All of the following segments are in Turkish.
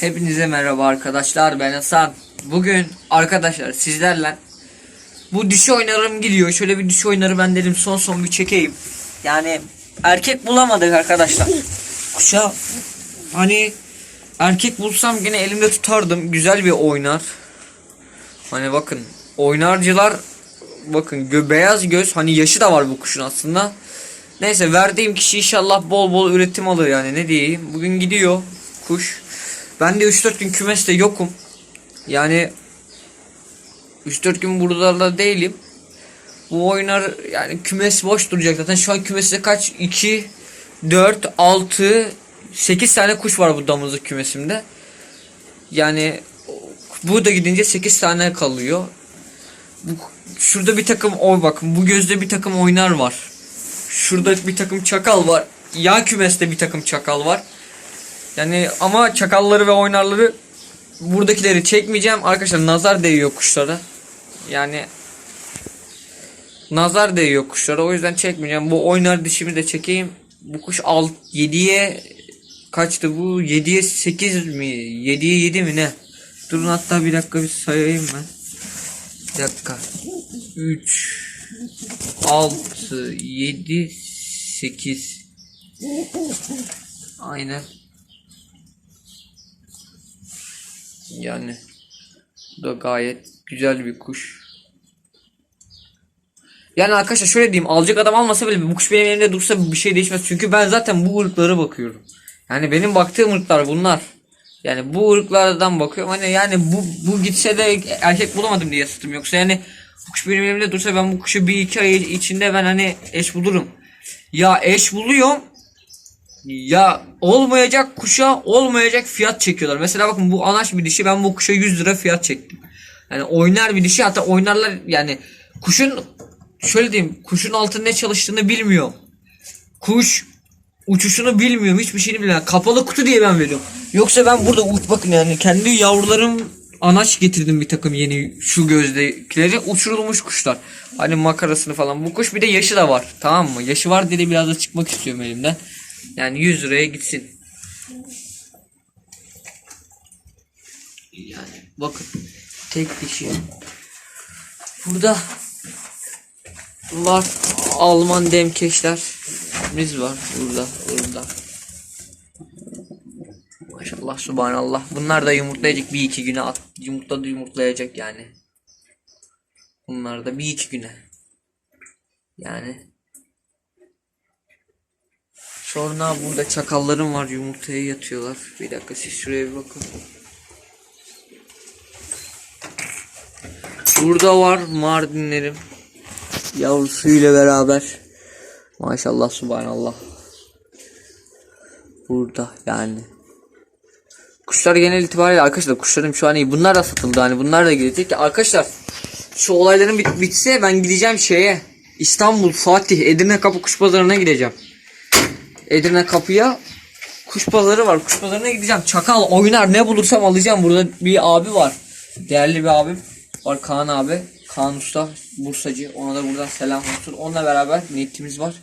Hepinize merhaba arkadaşlar ben Hasan. Bugün arkadaşlar sizlerle bu dişi oynarım gidiyor. Şöyle bir dişi oynarı ben dedim son son bir çekeyim. Yani erkek bulamadık arkadaşlar. Kuşa hani erkek bulsam gene elimde tutardım. Güzel bir oynar. Hani bakın oynarcılar bakın gö beyaz göz hani yaşı da var bu kuşun aslında. Neyse verdiğim kişi inşallah bol bol üretim alır yani ne diyeyim. Bugün gidiyor kuş. Ben de 3-4 gün kümeste yokum. Yani 3-4 gün buralarda değilim. Bu oynar yani kümes boş duracak zaten. Şu an kümeste kaç? 2 4 6 8 tane kuş var bu damızlık kümesimde. Yani bu da gidince 8 tane kalıyor. Bu, şurada bir takım o bakın bu gözde bir takım oynar var. Şurada bir takım çakal var. Yan kümeste bir takım çakal var. Yani ama çakalları ve oynarları buradakileri çekmeyeceğim. Arkadaşlar nazar değiyor kuşlara. Yani nazar değiyor kuşlara. O yüzden çekmeyeceğim. Bu oynar dişimi de çekeyim. Bu kuş alt 7'ye kaçtı bu? 7'ye 8 mi? 7'ye 7 mi ne? Durun hatta bir dakika bir sayayım ben. Bir dakika. 3 6 7 8 Aynen. Yani bu da gayet güzel bir kuş. Yani arkadaşlar şöyle diyeyim alacak adam almasa bile bu kuş benim elimde dursa bir şey değişmez. Çünkü ben zaten bu ırklara bakıyorum. Yani benim baktığım ırklar bunlar. Yani bu ırklardan bakıyorum. Hani yani bu bu gitse de erkek bulamadım diye sıtım. Yoksa yani bu kuş benim elimde dursa ben bu kuşu bir iki ay içinde ben hani eş bulurum. Ya eş buluyorum. Ya olmayacak kuşa olmayacak fiyat çekiyorlar. Mesela bakın bu anaç bir dişi ben bu kuşa 100 lira fiyat çektim. Yani oynar bir dişi hatta oynarlar yani kuşun şöyle diyeyim kuşun altında ne çalıştığını bilmiyorum. Kuş uçuşunu bilmiyorum hiçbir şeyini bilmiyorum. Kapalı kutu diye ben veriyorum. Yoksa ben burada uç bakın yani kendi yavrularım anaç getirdim bir takım yeni şu gözdekileri uçurulmuş kuşlar. Hani makarasını falan. Bu kuş bir de yaşı da var. Tamam mı? Yaşı var diye de biraz da çıkmak istiyorum elimden. Yani 100 liraya gitsin. Yani bakın tek dişi. Burada var Alman demkeşler. Biz var burada burada. Maşallah subhanallah. Bunlar da yumurtlayacak bir iki güne at. Yumurtladı yumurtlayacak yani. Bunlar da bir iki güne. Yani Sonra burada çakallarım var yumurtaya yatıyorlar. Bir dakika siz şuraya bir bakın. Burada var mardinlerim. Yavrusuyla beraber. Maşallah subhanallah. Burada yani. Kuşlar genel itibariyle arkadaşlar kuşlarım şu an iyi. Bunlar da satıldı hani bunlar da gidecek. Arkadaşlar şu olayların bit bitse ben gideceğim şeye. İstanbul, Fatih, Edirne Kapı Kuş Pazarı'na gideceğim. Edirne Kapı'ya kuş pazarı var. Kuş pazarına gideceğim. Çakal oynar ne bulursam alacağım. Burada bir abi var. Değerli bir abim var Kaan abi. Kaan Usta Bursacı. Ona da buradan selam olsun. Onunla beraber niyetimiz var.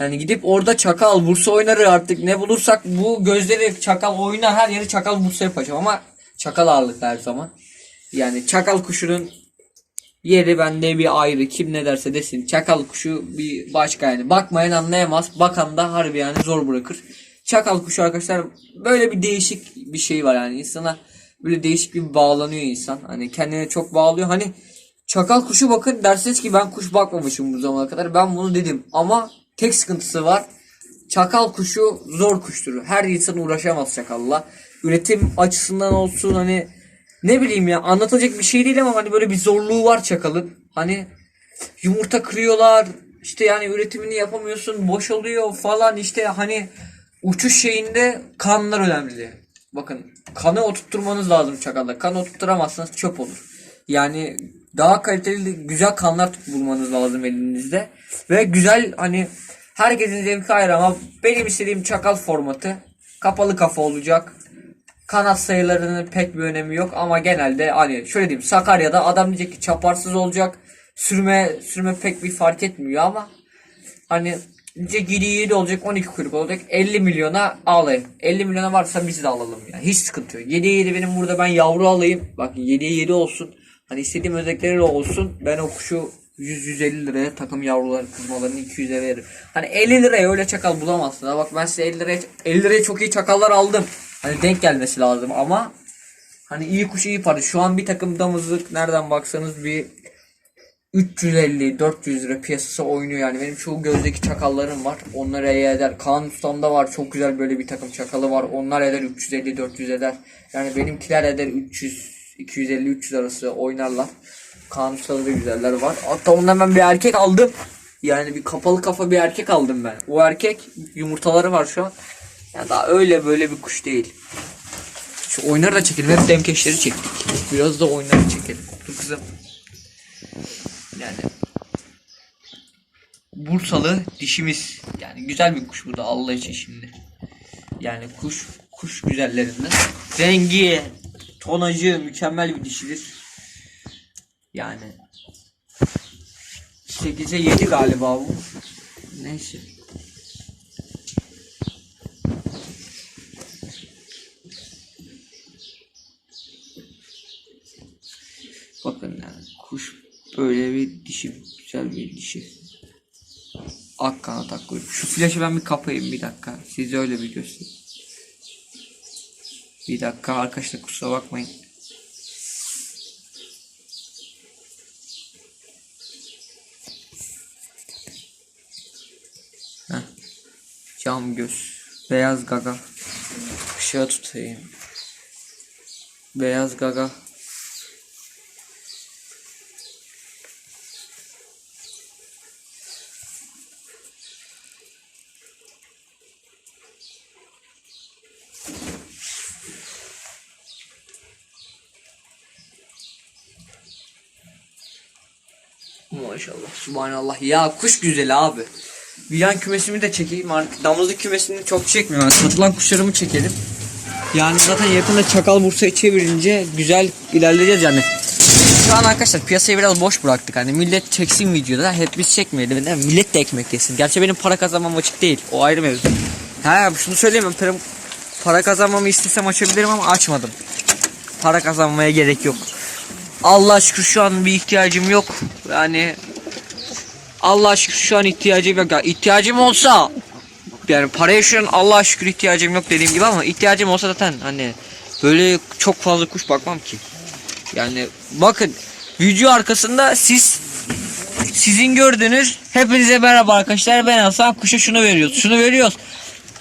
Yani gidip orada çakal Bursa oynarı artık ne bulursak bu gözleri çakal oynar her yeri çakal Bursa yapacağım ama çakal ağırlıklı her zaman. Yani çakal kuşunun Yeri bende bir ayrı. Kim ne derse desin. Çakal kuşu bir başka yani. Bakmayan anlayamaz. Bakan da harbi yani zor bırakır. Çakal kuşu arkadaşlar böyle bir değişik bir şey var yani. insana böyle değişik bir bağlanıyor insan. Hani kendine çok bağlıyor. Hani çakal kuşu bakın dersiniz ki ben kuş bakmamışım bu zamana kadar. Ben bunu dedim. Ama tek sıkıntısı var. Çakal kuşu zor kuştur. Her insan uğraşamaz çakalla. Üretim açısından olsun hani ne bileyim ya anlatacak bir şey değil ama hani böyle bir zorluğu var çakalın. Hani yumurta kırıyorlar işte yani üretimini yapamıyorsun boş oluyor falan işte hani uçuş şeyinde kanlar önemli. Bakın kanı oturtturmanız lazım çakalda. Kan oturtturamazsanız çöp olur. Yani daha kaliteli güzel kanlar bulmanız lazım elinizde. Ve güzel hani herkesin zevki ayrı ama benim istediğim çakal formatı kapalı kafa olacak. Kanat sayılarının pek bir önemi yok ama genelde hani şöyle diyeyim Sakarya'da adam diyecek ki çaparsız olacak. Sürme sürme pek bir fark etmiyor ama hani Diyecek 7 7 olacak 12 kuyruk olacak 50 milyona alayım. 50 milyona varsa biz de alalım ya. Hiç sıkıntı yok. 7 7 benim burada ben yavru alayım. Bak 7 7 olsun. Hani istediğim özellikleriyle olsun. Ben o kuşu 100-150 liraya takım yavruları kızmalarını 200'e veririm. Hani 50 liraya öyle çakal bulamazsın. Ha bak ben size 50 liraya, 50 liraya çok iyi çakallar aldım. Hani denk gelmesi lazım ama hani iyi kuş iyi para. Şu an bir takım damızlık nereden baksanız bir 350-400 lira piyasası oynuyor yani. Benim çoğu gözdeki çakallarım var. Onlar eder. Kaan Ustam'da var. Çok güzel böyle bir takım çakalı var. Onlar eder 350-400 eder. Yani benimkiler eder 300 250-300 arası oynarlar. Kaan Usta'da da güzeller var. Hatta ondan ben bir erkek aldım. Yani bir kapalı kafa bir erkek aldım ben. O erkek yumurtaları var şu an. Yani daha öyle böyle bir kuş değil. Şu oynarı da çekelim. Hep demkeşleri çektik. Biraz da oynarı çekelim. Dur kızım. Yani Bursalı dişimiz. Yani güzel bir kuş bu da Allah için şimdi. Yani kuş kuş güzellerinden. Rengi, tonajı mükemmel bir dişidir. Yani 8'e 7 galiba bu. Neyse. Bakın yani kuş böyle bir dişi güzel bir dişi. Ak kanat ak. Şu flaşı ben bir kapayım bir dakika. Size öyle bir göstereyim. Bir dakika arkadaşlar kusura bakmayın. Cam göz. Beyaz gaga. Işığa tutayım. Beyaz gaga. Maşallah. Subhanallah. Ya kuş güzeli abi. Bir yan kümesimi de çekeyim artık. Damızlık kümesini çok çekmiyorum. Yani satılan kuşlarımı çekelim. Yani zaten yakında Çakal Bursa'yı çevirince güzel ilerleyeceğiz yani. Şu an arkadaşlar piyasayı biraz boş bıraktık. Hani millet çeksin videoda. Hep biz çekmeyelim. mi? Millet de ekmek yesin. Gerçi benim para kazanmam açık değil. O ayrı mevzu. Ha şunu söyleyeyim. Para, para kazanmamı istesem açabilirim ama açmadım. Para kazanmaya gerek yok. Allah şükür şu an bir ihtiyacım yok. Yani Allah şükür şu an ihtiyacım yok. Ya ihtiyacım olsa yani paraya şu an Allah şükür ihtiyacım yok dediğim gibi ama ihtiyacım olsa zaten hani böyle çok fazla kuş bakmam ki. Yani bakın video arkasında siz sizin gördüğünüz hepinize merhaba arkadaşlar ben Hasan kuşa şunu veriyoruz şunu veriyoruz.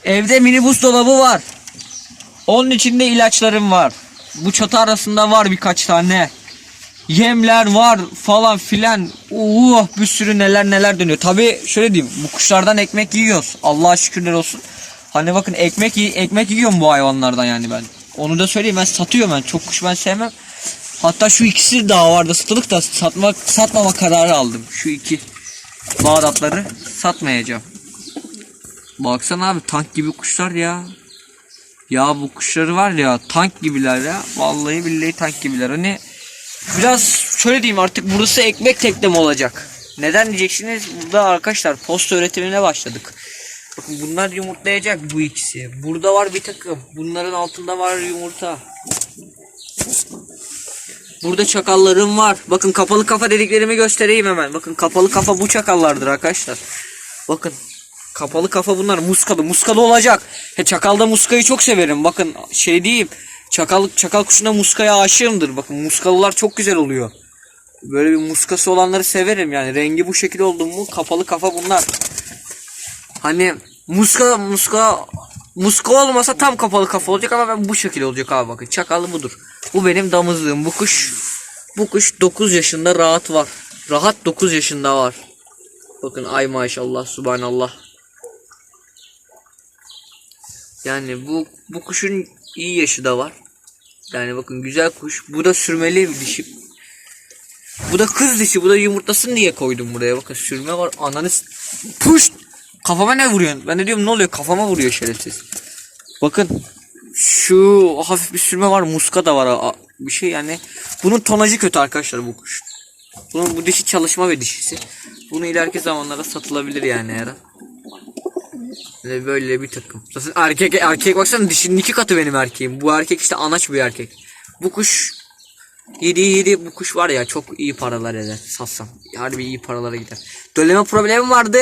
Evde minibus dolabı var. Onun içinde ilaçlarım var. Bu çatı arasında var birkaç tane. Yemler var falan filan. Uh bir sürü neler neler dönüyor. Tabi şöyle diyeyim bu kuşlardan ekmek yiyoruz. Allah'a şükürler olsun. Hani bakın ekmek ekmek yiyorum bu hayvanlardan yani ben. Onu da söyleyeyim ben satıyorum ben. Çok kuş ben sevmem. Hatta şu ikisi daha vardı satılık da satmak satmama kararı aldım. Şu iki Bağdatları satmayacağım. Baksana abi tank gibi kuşlar ya. Ya bu kuşları var ya tank gibiler ya. Vallahi billahi tank gibiler. Hani biraz şöyle diyeyim artık burası ekmek teknem olacak. Neden diyeceksiniz? Burada arkadaşlar posta üretimine başladık. Bakın bunlar yumurtlayacak bu ikisi. Burada var bir takım. Bunların altında var yumurta. Burada çakallarım var. Bakın kapalı kafa dediklerimi göstereyim hemen. Bakın kapalı kafa bu çakallardır arkadaşlar. Bakın kapalı kafa bunlar muskalı. Muskalı olacak. He çakalda muskayı çok severim. Bakın şey diyeyim. Çakal çakal kuşuna muskaya aşığımdır. Bakın muskalılar çok güzel oluyor. Böyle bir muskası olanları severim yani. Rengi bu şekilde oldu mu kapalı kafa bunlar. Hani muska muska muska olmasa tam kapalı kafa olacak ama ben bu şekilde olacak abi bakın. Çakalı budur. Bu benim damızlığım. Bu kuş bu kuş 9 yaşında rahat var. Rahat 9 yaşında var. Bakın ay maşallah subhanallah. Yani bu bu kuşun iyi yaşı da var. Yani bakın güzel kuş. Bu da sürmeli bir dişi. Bu da kız dişi. Bu da yumurtlasın diye koydum buraya. Bakın sürme var. Ananı Puş! Kafama ne vuruyorsun? Ben de diyorum ne oluyor? Kafama vuruyor şerefsiz. Bakın şu hafif bir sürme var. Muska da var. Bir şey yani. Bunun tonajı kötü arkadaşlar bu kuş. Bunun bu dişi çalışma ve dişisi. Bunu ileriki zamanlarda satılabilir yani her. Ve böyle bir takım. Zaten erkek erkek baksana dişinin iki katı benim erkeğim. Bu erkek işte anaç bir erkek. Bu kuş yedi yedi bu kuş var ya çok iyi paralar eder satsam. Harbi iyi paralara gider. Döleme problemi vardı.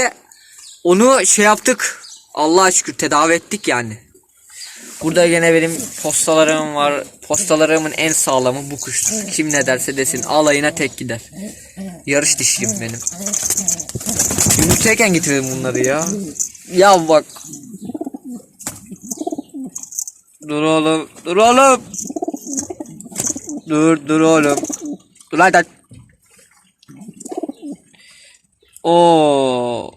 Onu şey yaptık. Allah'a şükür tedavi ettik yani. Burada gene benim postalarım var. Postalarımın en sağlamı bu kuştur. Kim ne derse desin alayına tek gider. Yarış dişiyim benim. Yumurtayken getirdim bunları ya. Ya bak. Dur oğlum. Dur oğlum. Dur dur oğlum. Dur lan lan. Oo.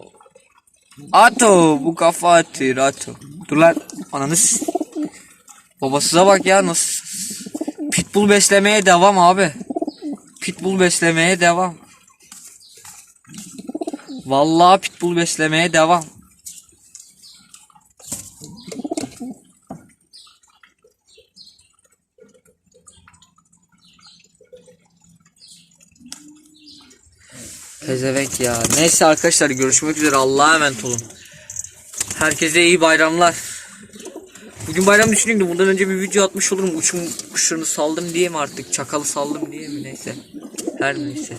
Ato bu kafa atıyor Ato. Dur lan. Ananı s- Babasıza bak ya nasıl. Pitbull beslemeye devam abi. Pitbull beslemeye devam. Vallahi pitbull beslemeye devam. Pezevenk ya. Neyse arkadaşlar görüşmek üzere. Allah'a emanet olun. Herkese iyi bayramlar. Bugün bayram düşünüyordum. Bundan önce bir video atmış olurum. Uçum kuşlarını saldım diye mi artık? Çakalı saldım diye mi? Neyse. Her neyse.